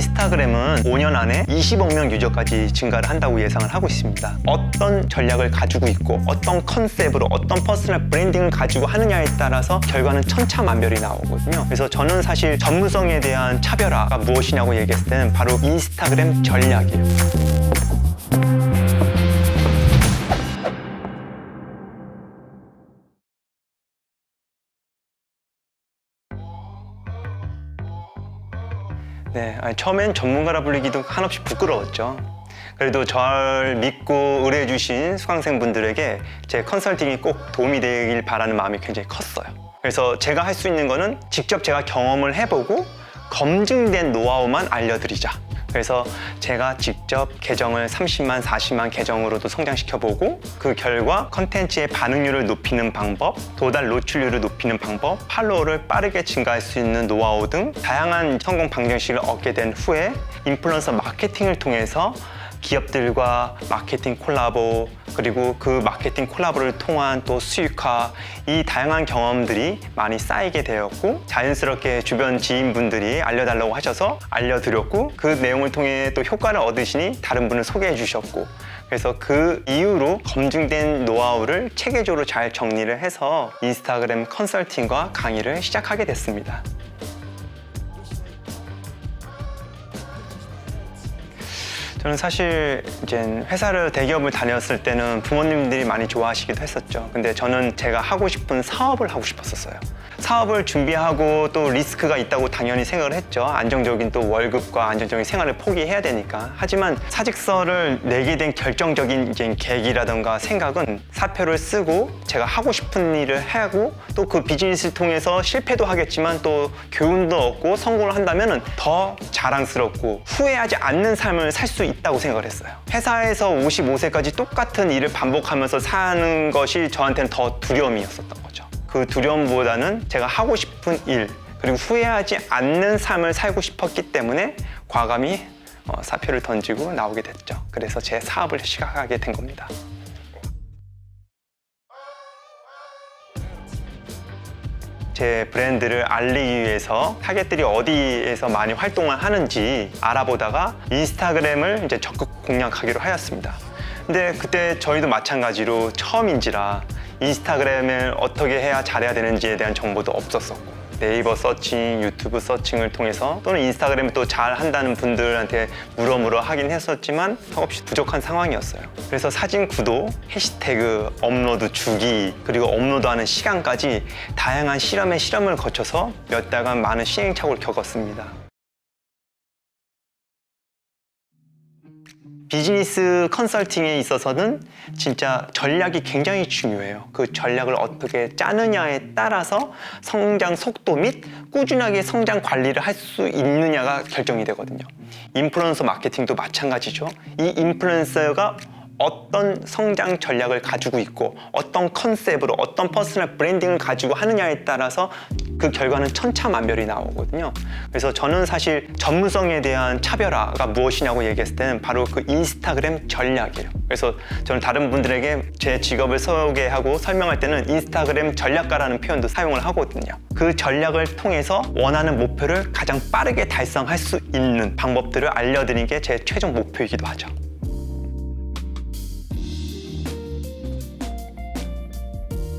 인스타그램은 5년 안에 20억 명 유저까지 증가를 한다고 예상을 하고 있습니다. 어떤 전략을 가지고 있고 어떤 컨셉으로 어떤 퍼스널 브랜딩을 가지고 하느냐에 따라서 결과는 천차만별이 나오거든요. 그래서 저는 사실 전문성에 대한 차별화가 무엇이냐고 얘기했을 때는 바로 인스타그램 전략이에요. 네, 아니, 처음엔 전문가라 불리기도 한없이 부끄러웠죠. 그래도 절 믿고 의뢰해 주신 수강생분들에게 제 컨설팅이 꼭 도움이 되길 바라는 마음이 굉장히 컸어요. 그래서 제가 할 수 있는 거는 직접 제가 경험을 해보고 검증된 노하우만 알려드리자. 그래서 제가 직접 계정을 30만, 40만 계정으로도 성장시켜보고 그 결과 컨텐츠의 반응률을 높이는 방법, 도달 노출률을 높이는 방법, 팔로워를 빠르게 증가할 수 있는 노하우 등 다양한 성공 방정식을 얻게 된 후에 인플루언서 마케팅을 통해서 기업들과 마케팅 콜라보 그리고 그 마케팅 콜라보를 통한 또 수익화 이 다양한 경험들이 많이 쌓이게 되었고 자연스럽게 주변 지인분들이 알려달라고 하셔서 알려드렸고 그 내용을 통해 또 효과를 얻으시니 다른 분을 소개해 주셨고 그래서 그 이후로 검증된 노하우를 체계적으로 잘 정리를 해서 인스타그램 컨설팅과 강의를 시작하게 됐습니다. 저는 사실 이제 회사를 대기업을 다녔을 때는 부모님들이 많이 좋아하시기도 했었죠. 근데 저는 제가 하고 싶은 사업을 하고 싶었었어요. 사업을 준비하고 또 리스크가 있다고 당연히 생각을 했죠. 안정적인 또 월급과 안정적인 생활을 포기해야 되니까. 하지만 사직서를 내게 된 결정적인 이제 계기라던가 생각은 사표를 쓰고 제가 하고 싶은 일을 하고 또 그 비즈니스를 통해서 실패도 하겠지만 또 교훈도 얻고 성공을 한다면 더 자랑스럽고 후회하지 않는 삶을 살 수 있다고 생각을 했어요. 회사에서 55세까지 똑같은 일을 반복하면서 사는 것이 저한테는 더 두려움이었었던 거죠. 그 두려움보다는 제가 하고 싶은 일 그리고 후회하지 않는 삶을 살고 싶었기 때문에 과감히 어, 사표를 던지고 나오게 됐죠. 그래서 제 사업을 시작하게 된 겁니다. 제 브랜드를 알리기 위해서 타겟들이 어디에서 많이 활동을 하는지 알아보다가 인스타그램을 이제 적극 공략하기로 하였습니다. 근데 그때 저희도 마찬가지로 처음인지라 인스타그램을 어떻게 해야 잘해야 되는지에 대한 정보도 없었었고 네이버 서칭, 유튜브 서칭을 통해서 또는 인스타그램을 또잘 한다는 분들한테 물어 물어 하긴 했었지만 턱없이 부족한 상황이었어요. 그래서 사진 구도, 해시태그, 업로드 주기, 그리고 업로드하는 시간까지 다양한 실험의 실험을 거쳐서 몇 달간 많은 시행착오를 겪었습니다. 비즈니스 컨설팅에 있어서는 진짜 전략이 굉장히 중요해요. 그 전략을 어떻게 짜느냐에 따라서 성장 속도 및 꾸준하게 성장 관리를 할 수 있느냐가 결정이 되거든요. 인플루언서 마케팅도 마찬가지죠. 이 인플루언서가 어떤 성장 전략을 가지고 있고 어떤 컨셉으로 어떤 퍼스널 브랜딩을 가지고 하느냐에 따라서 그 결과는 천차만별이 나오거든요. 그래서 저는 사실 전문성에 대한 차별화가 무엇이냐고 얘기했을 때는 바로 그 인스타그램 전략이에요. 그래서 저는 다른 분들에게 제 직업을 소개하고 설명할 때는 인스타그램 전략가라는 표현도 사용을 하거든요. 그 전략을 통해서 원하는 목표를 가장 빠르게 달성할 수 있는 방법들을 알려드리는 게 제 최종 목표이기도 하죠.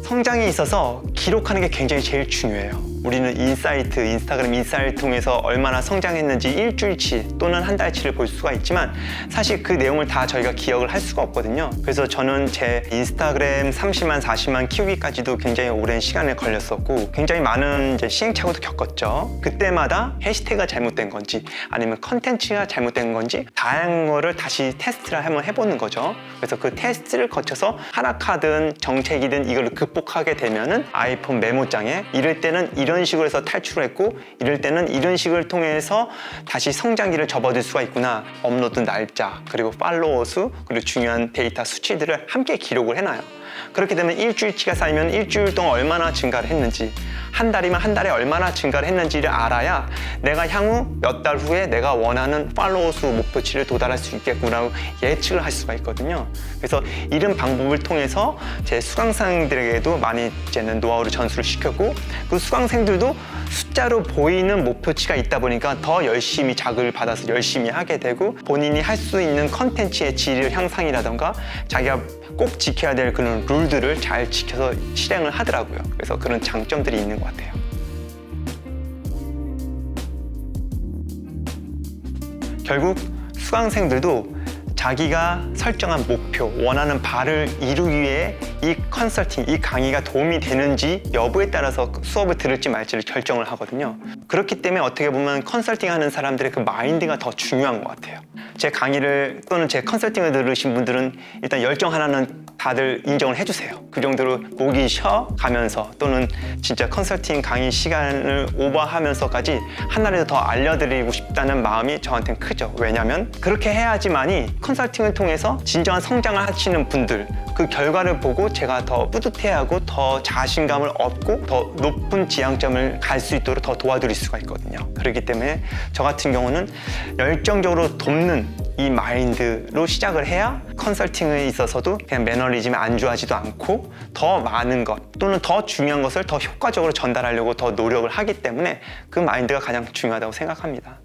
성장에 있어서 기록하는 게 굉장히 제일 중요해요. 우리는 인사이트, 인스타그램 인사이트를 통해서 얼마나 성장했는지 일주일치 또는 한 달치를 볼 수가 있지만 사실 그 내용을 다 저희가 기억을 할 수가 없거든요. 그래서 저는 제 인스타그램 30만, 40만 키우기까지도 굉장히 오랜 시간을 걸렸었고 굉장히 많은 이제 시행착오도 겪었죠. 그때마다 해시태그가 잘못된 건지 아니면 컨텐츠가 잘못된 건지 다양한 거를 다시 테스트를 한번 해보는 거죠. 그래서 그 테스트를 거쳐서 하락하든 정책이든 이걸 극복하게 되면은 아이폰 메모장에 이럴 때는 이런 식으로 해서 탈출을 했고 이럴 때는 이런 식을 통해서 다시 성장기를 접어들 수가 있구나. 업로드 날짜 그리고 팔로워 수 그리고 중요한 데이터 수치들을 함께 기록을 해놔요. 그렇게 되면 일주일치가 쌓이면 일주일 동안 얼마나 증가를 했는지 한 달이면 한 달에 얼마나 증가를 했는지를 알아야 내가 향후 몇 달 후에 내가 원하는 팔로워 수 목표치를 도달할 수 있겠구나 예측을 할 수가 있거든요. 그래서 이런 방법을 통해서 제 수강생들에게도 많이 이제는 노하우를 전수를 시켰고 그 수강생들도 숫자로 보이는 목표치가 있다 보니까 더 열심히 자극을 받아서 열심히 하게 되고 본인이 할 수 있는 컨텐츠의 질 향상이라던가 자기가 꼭 지켜야 될 그런 룰들을 잘 지켜서 실행을 하더라고요. 그래서 그런 장점들이 있는 것 같아요. 결국 수강생들도 자기가 설정한 목표, 원하는 바를 이루기 위해 이 컨설팅, 이 강의가 도움이 되는지 여부에 따라서 수업을 들을지 말지를 결정을 하거든요. 그렇기 때문에 어떻게 보면 컨설팅 하는 사람들의 그 마인드가 더 중요한 것 같아요. 제 강의를 또는 제 컨설팅을 들으신 분들은 일단 열정 하나는 다들 인정을 해주세요. 그 정도로 목이 쉬어 가면서 또는 진짜 컨설팅 강의 시간을 오버하면서까지 하나라도 더 알려드리고 싶다는 마음이 저한테는 크죠. 왜냐하면 그렇게 해야지만이 컨설팅을 통해서 진정한 성장을 하시는 분들 그 결과를 보고 제가 더 뿌듯해하고 더 자신감을 얻고 더 높은 지향점을 갈 수 있도록 더 도와드릴 수가 있거든요. 그렇기 때문에 저 같은 경우는 열정적으로 돕는 이 마인드로 시작을 해야 컨설팅에 있어서도 그냥 매너리즘에 안주하지도 않고 더 많은 것 또는 더 중요한 것을 더 효과적으로 전달하려고 더 노력을 하기 때문에 그 마인드가 가장 중요하다고 생각합니다.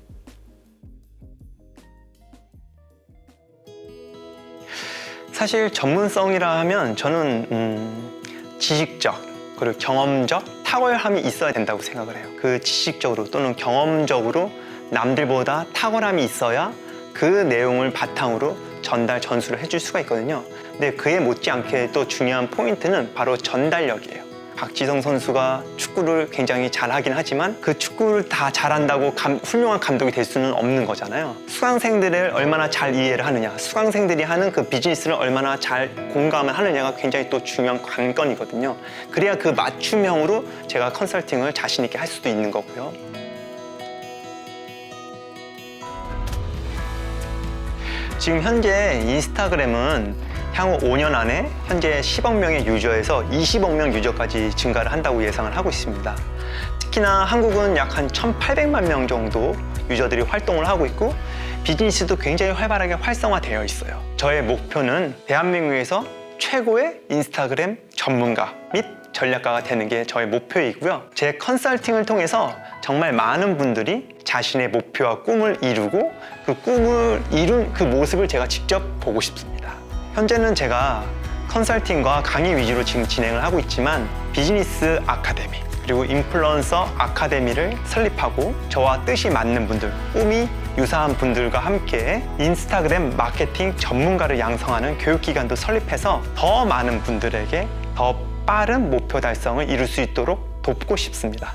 사실 전문성이라 하면 저는 음, 지식적 그리고 경험적 탁월함이 있어야 된다고 생각을 해요. 그 지식적으로 또는 경험적으로 남들보다 탁월함이 있어야 그 내용을 바탕으로 전달 전수를 해줄 수가 있거든요. 근데 그에 못지않게 또 중요한 포인트는 바로 전달력이에요. 박지성 선수가 축구를 굉장히 잘하긴 하지만 그 축구를 다 잘한다고 감- 훌륭한 감독이 될 수는 없는 거잖아요. 수강생들을 얼마나 잘 이해를 하느냐, 수강생들이 하는 그 비즈니스를 얼마나 잘 공감을 하느냐가 굉장히 또 중요한 관건이거든요. 그래야 그 맞춤형으로 제가 컨설팅을 자신 있게 할 수도 있는 거고요. 지금 현재 인스타그램은 향후 5년 안에 현재 10억 명의 유저에서 20억 명 유저까지 증가를 한다고 예상을 하고 있습니다. 특히나 한국은 약 한 1,800만 명 정도 유저들이 활동을 하고 있고 비즈니스도 굉장히 활발하게 활성화되어 있어요. 저의 목표는 대한민국에서 최고의 인스타그램 전문가 및 전략가가 되는 게 저의 목표이고요. 제 컨설팅을 통해서 정말 많은 분들이 자신의 목표와 꿈을 이루고 그 꿈을 이룬 그 모습을 제가 직접 보고 싶습니다. 현재는 제가 컨설팅과 강의 위주로 지금 진행을 하고 있지만 비즈니스 아카데미 그리고 인플루언서 아카데미를 설립하고 저와 뜻이 맞는 분들, 꿈이 유사한 분들과 함께 인스타그램 마케팅 전문가를 양성하는 교육기관도 설립해서 더 많은 분들에게 더 빠른 목표 달성을 이룰 수 있도록 돕고 싶습니다.